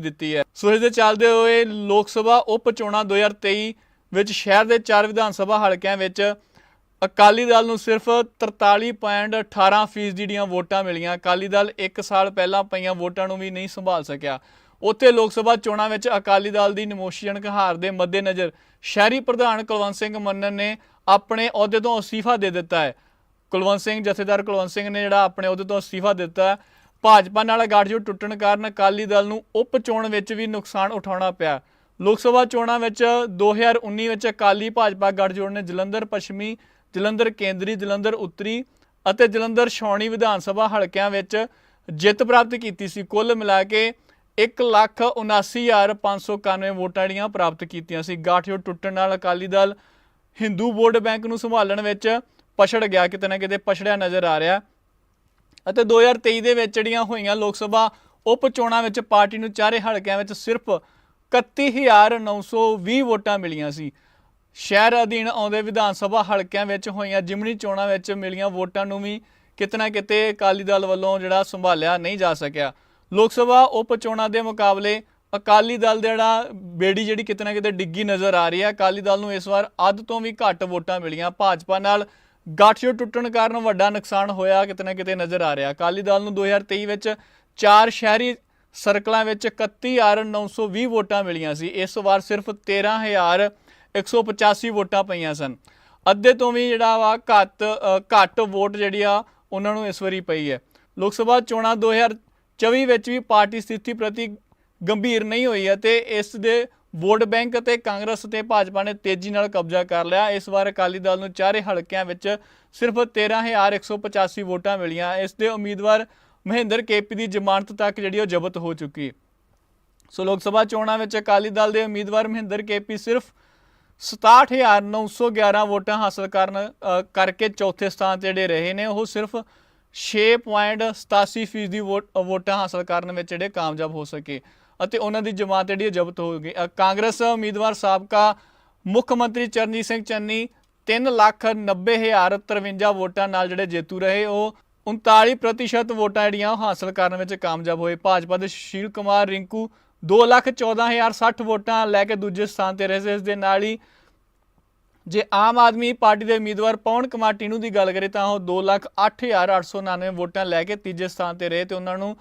ਦਿੱਤੀ ਹੈ। ਸੋ ਇਸ ਦੇ ਚੱਲਦੇ ਹੋਏ ਲੋਕ ਸਭਾ, ਉਪ ਚੋਣਾਂ 2023 ਵਿੱਚ ਸ਼ਹਿਰ ਦੇ ਚਾਰ ਵਿਧਾਨ ਸਭਾ ਹਲਕਿਆਂ ਵਿੱਚ ਅਕਾਲੀ ਦਲ ਨੂੰ ਸਿਰਫ 43.18% ਦੀਆਂ ਵੋਟਾਂ ਮਿਲੀਆਂ। ਅਕਾਲੀ ਦਲ 1 ਸਾਲ ਪਹਿਲਾਂ ਪਈਆਂ ਵੋਟਾਂ ਨੂੰ ਵੀ ਨਹੀਂ ਸੰਭਾਲ ਸਕਿਆ। ਉੱਥੇ ਲੋਕ ਸਭਾ ਚੋਣਾਂ ਵਿੱਚ ਅਕਾਲੀ ਦਲ ਦੀ ਨਿਮੋਸ਼ੀਜਨਕ ਹਾਰ ਦੇ ਮੱਦੇਨਜ਼ਰ ਸ਼ਹਿਰੀ ਪ੍ਰਧਾਨ ਕੁਲਵੰਤ ਸਿੰਘ ਮੰਨਨ ਨੇ ਆਪਣੇ ਅਹੁਦੇ ਤੋਂ ਅਸਤੀਫਾ ਦੇ ਦਿੱਤਾ ਹੈ। ਕੁਲਵੰਤ ਸਿੰਘ, ਜਥੇਦਾਰ ਕੁਲਵੰਤ ਸਿੰਘ ਨੇ ਜਿਹੜਾ ਆਪਣੇ ਅਹੁਦੇ ਤੋਂ ਅਸਤੀਫਾ ਦਿੱਤਾ ਭਾਜਪਾ ਨਾਲ ਗੱਠਜੋੜ ਟੁੱਟਣ ਕਾਰਨ ਅਕਾਲੀ ਦਲ ਨੂੰ ਉਪ ਚੋਣ ਵਿੱਚ ਵੀ ਨੁਕਸਾਨ ਉਠਾਉਣਾ ਪਿਆ। ਲੋਕ ਸਭਾ ਚੋਣਾਂ ਵਿੱਚ 2019 ਵਿੱਚ ਅਕਾਲੀ ਭਾਜਪਾ ਗੱਠਜੋੜ ਨੇ ਜਲੰਧਰ ਪੱਛਮੀ, ਜਲੰਧਰ ਕੇਂਦਰੀ, ਜਲੰਧਰ ਉੱਤਰੀ ਅਤੇ ਜਲੰਧਰ ਛਾਉਣੀ ਵਿਧਾਨ ਸਭਾ ਹਲਕਿਆਂ ਵਿੱਚ ਜਿੱਤ ਪ੍ਰਾਪਤ ਕੀਤੀ ਸੀ। ਕੁੱਲ ਮਿਲਾ ਕੇ 179591 ਵੋਟਾਂ ਜਿਹੜੀਆਂ ਪ੍ਰਾਪਤ ਕੀਤੀਆਂ ਸੀ। ਗੱਠਜੋੜ ਟੁੱਟਣ ਨਾਲ ਅਕਾਲੀ ਦਲ ਹਿੰਦੂ ਵੋਟ ਬੈਂਕ ਨੂੰ ਸੰਭਾਲਣ ਵਿੱਚ ਪਛੜ ਗਿਆ। ਕਿਤੇ ਨਾ ਕਿਤੇ ਪਛੜਿਆ ਨਜ਼ਰ ਆ ਰਿਹਾ। ਅਤੇ 2023 ਦੇ ਵਿੱਚ ਜਿਹੜੀਆਂ ਹੋਈਆਂ ਲੋਕ ਸਭਾ ਉਪ ਚੋਣਾਂ ਵਿੱਚ ਪਾਰਟੀ ਨੂੰ ਚਾਰੇ ਹਲਕਿਆਂ ਵਿੱਚ ਸਿਰਫ 31920 ਵੋਟਾਂ ਮਿਲੀਆਂ ਸੀ। ਸ਼ਹਿਰ ਅਧੀਨ ਆਉਂਦੇ ਵਿਧਾਨ ਸਭਾ ਹਲਕਿਆਂ ਵਿੱਚ ਹੋਈਆਂ ਜਿਮਣੀ ਚੋਣਾਂ ਵਿੱਚ ਮਿਲੀਆਂ ਵੋਟਾਂ ਨੂੰ ਵੀ ਕਿਤੇ ਨਾ ਕਿਤੇ ਅਕਾਲੀ ਦਲ ਵੱਲੋਂ ਜਿਹੜਾ ਸੰਭਾਲਿਆ ਨਹੀਂ ਜਾ ਸਕਿਆ। ਲੋਕ ਸਭਾ ਉਪ ਚੋਣਾਂ ਦੇ ਮੁਕਾਬਲੇ ਅਕਾਲੀ ਦਲ ਦਾ ਜਿਹੜਾ ਬੇੜੀ ਜਿਹੜੀ ਕਿਤੇ ਨਾ ਕਿਤੇ ਡਿੱਗੀ ਨਜ਼ਰ ਆ ਰਹੀ ਹੈ। ਅਕਾਲੀ ਦਲ ਨੂੰ ਇਸ ਵਾਰ ਅੱਧ ਤੋਂ ਵੀ ਘੱਟ ਵੋਟਾਂ ਮਿਲੀਆਂ। ਭਾਜਪਾ ਨਾਲ ਗੱਠਜੋੜ ਟੁੱਟਣ ਕਾਰਨ ਵੱਡਾ ਨੁਕਸਾਨ ਹੋਇਆ, ਕਿਤੇ ਨਾ ਕਿਤੇ ਨਜ਼ਰ ਆ ਰਿਹਾ। ਅਕਾਲੀ ਦਲ ਨੂੰ 2023 ਵਿੱਚ ਚਾਰ ਸ਼ਹਿਰੀ ਸਰਕਲਾਂ ਵਿੱਚ 31920 ਵੋਟਾਂ ਮਿਲੀਆਂ ਸੀ। ਇਸ ਵਾਰ ਸਿਰਫ 13185 ਵੋਟਾਂ ਪਈਆਂ ਸਨ। ਅੱਧੇ ਤੋਂ ਵੀ ਜਿਹੜਾ ਵਾ ਘੱਟ ਘੱਟ ਵੋਟ ਜਿਹੜੀ ਆ, ਉਹਨਾਂ ਨੂੰ ਇਸ ਵਾਰੀ ਪਈ ਹੈ। ਲੋਕ ਸਭਾ ਚੋਣਾਂ 2024 ਵਿੱਚ ਵੀ ਪਾਰਟੀ ਸਥਿਤੀ ਪ੍ਰਤੀ ਗੰਭੀਰ ਨਹੀਂ ਹੋਈ ਹੈ ਤੇ ਇਸ ਦੇ ਵੋਟ ਬੈਂਕ ਅਤੇ ਕਾਂਗਰਸ ਤੇ ਭਾਜਪਾ ਨੇ ਤੇਜ਼ੀ ਨਾਲ ਕਬਜ਼ਾ ਕਰ ਲਿਆ। ਇਸ ਵਾਰ ਅਕਾਲੀ ਦਲ ਨੂੰ ਚਾਰੇ ਹਲਕਿਆਂ ਵਿੱਚ ਸਿਰਫ 13185 ਵੋਟਾਂ ਮਿਲੀਆਂ। ਇਸ ਦੇ ਉਮੀਦਵਾਰ ਮਹਿੰਦਰ ਕੇਪੀ ਦੀ ਜ਼ਮਾਨਤ ਤੱਕ ਜਿਹੜੀ ਉਹ ਜ਼ਬਤ ਹੋ ਚੁੱਕੀ। ਸੋ ਲੋਕ ਸਭਾ ਚੋਣਾਂ ਵਿੱਚ ਅਕਾਲੀ ਦਲ ਦੇ ਉਮੀਦਵਾਰ ਮਹਿੰਦਰ ਕੇਪੀ ਸਿਰਫ 67911 ਵੋਟਾਂ ਹਾਸਲ ਕਰਨ ਕਰਕੇ ਚੌਥੇ ਸਥਾਨ ਤੇ ਜਿਹੜੇ ਰਹੇ ਨੇ, ਉਹ ਸਿਰਫ 6.87% ਫੀਸਦੀ ਵੋਟ ਵੋਟਾਂ ਹਾਸਲ ਕਰਨ ਵਿੱਚ ਜਿਹੜੇ ਕਾਮਯਾਬ ਹੋ ਸਕੇ। ਅਤੇ ਉਹਨਾਂ ਦੀ ਜਮਾਤ ਜਿਹੜੀ ਉਹ ਜ਼ਬਤ ਹੋ ਗਈ। ਕਾਂਗਰਸ ਉਮੀਦਵਾਰ ਸਾਬਕਾ ਮੁੱਖ ਮੰਤਰੀ ਚਰਨਜੀਤ ਸਿੰਘ ਚੰਨੀ 390053 ਵੋਟਾਂ ਨਾਲ ਜਿਹੜੇ ਜੇਤੂ ਰਹੇ, ਉਹ 39% ਵੋਟਾਂ ਜਿਹੜੀਆਂ ਉਹ ਹਾਸਲ ਕਰਨ ਵਿੱਚ ਕਾਮਯਾਬ ਹੋਏ। ਭਾਜਪਾ ਦੇ ਸੁਸ਼ੀਲ ਕੁਮਾਰ ਰਿੰਕੂ 214060 ਵੋਟਾਂ ਲੈ ਕੇ ਦੂਜੇ ਸਥਾਨ ਤੇ ਰਹੇ ਸੀ। ਇਸ ਦੇ ਨਾਲ ਹੀ ਜੇ ਆਮ ਆਦਮੀ ਪਾਰਟੀ ਦੇ ਉਮੀਦਵਾਰ ਪਵਨ ਕੁਮਾਰ ਟੀਨੂ ਦੀ ਗੱਲ ਕਰੇ ਤਾਂ ਉਹ 208899 ਵੋਟਾਂ ਲੈ ਕੇ ਤੀਜੇ ਸਥਾਨ ਤੇ ਰਹੇ ਤੇ ਉਹਨਾਂ ਨੂੰ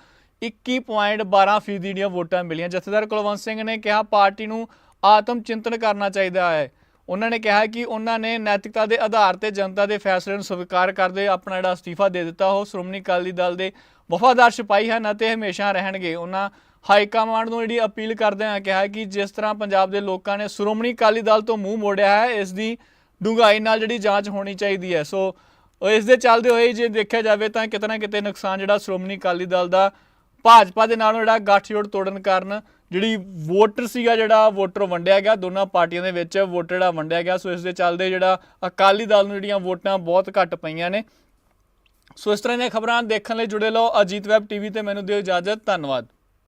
21.12% ਫੀਸਦੀ ਦੀਆਂ ਵੋਟਾਂ ਮਿਲੀਆਂ। ਜਥੇਦਾਰ ਕੁਲਵੰਤ ਸਿੰਘ ਨੇ ਕਿਹਾ, ਪਾਰਟੀ ਨੂੰ ਆਤਮ ਚਿੰਤਨ ਕਰਨਾ ਚਾਹੀਦਾ ਹੈ। ਉਹਨਾਂ ਨੇ ਕਿਹਾ ਕਿ ਉਹਨਾਂ ਨੇ ਨੈਤਿਕਤਾ ਦੇ ਆਧਾਰ ਤੇ ਜਨਤਾ ਦੇ ਫੈਸਲੇ ਨੂੰ ਸਵੀਕਾਰ ਕਰਦੇ ਆਪਣਾ ਜਿਹੜਾ ਅਸਤੀਫਾ ਦੇ ਦਿੱਤਾ, ਉਹ ਸ਼੍ਰੋਮਣੀ ਅਕਾਲੀ ਦਲ ਦੇ ਵਫਾਦਾਰ ਸਿਪਾਹੀ ਹਨ ਅਤੇ ਹਮੇਸ਼ਾ ਰਹਿਣਗੇ। ਉਹਨਾਂ ਹਾਈ ਕਮਾਂਡ ਨੂੰ ਜਿਹੜੀ ਅਪੀਲ ਕਰਦੇ ਆ ਕਿਹਾ ਕਿ ਜਿਸ ਤਰ੍ਹਾਂ ਪੰਜਾਬ ਦੇ ਲੋਕਾਂ ਨੇ ਸ਼੍ਰੋਮਣੀ ਅਕਾਲੀ ਦਲ ਤੋਂ ਮੂੰਹ ਮੋੜਿਆ ਹੈ, ਇਸ ਦੀ ਡੂੰਘਾਈ ਨਾਲ ਜਿਹੜੀ ਜਾਂਚ ਹੋਣੀ ਚਾਹੀਦੀ ਹੈ। ਸੋ, ਇਸ ਦੇ ਚੱਲਦੇ ਹੋਏ ਜੇ ਦੇਖਿਆ ਜਾਵੇ ਤਾਂ ਕਿਤੇ ਨਾ ਕਿਤੇ ਨੁਕਸਾਨ ਜਿਹੜਾ ਸ਼੍ਰੋਮਣੀ ਅਕਾਲੀ ਦਲ ਦਾ ਭਾਜਪਾ ਦੇ ਨਾਲੋਂ ਜਿਹੜਾ ਗੱਠਜੋੜ ਤੋੜਨ ਕਾਰਨ ਜਿਹੜੀ ਵੋਟਰ ਸੀਗਾ ਜਿਹੜਾ ਵੋਟਰ ਵੰਡਿਆ ਗਿਆ, ਦੋਨਾਂ ਪਾਰਟੀਆਂ ਦੇ ਵਿੱਚ ਵੋਟਰ ਜਿਹੜਾ ਵੰਡਿਆ ਗਿਆ। ਸੋ ਇਸ ਦੇ ਚੱਲਦੇ ਜਿਹੜਾ ਅਕਾਲੀ ਦਲ ਨੂੰ ਜਿਹੜੀਆਂ ਵੋਟਾਂ ਬਹੁਤ ਘੱਟ ਪਈਆਂ ਨੇ। ਸੋ ਇਸ ਤਰ੍ਹਾਂ ਦੀਆਂ ਖਬਰਾਂ ਦੇਖਣ ਲਈ ਜੁੜੇ ਰਹੋ ਅਜੀਤ ਵੈਬ ਟੀਵੀ ਤੇ। ਮੈਨੂੰ ਦਿਓ ਇਜਾਜ਼ਤ। ਧੰਨਵਾਦ।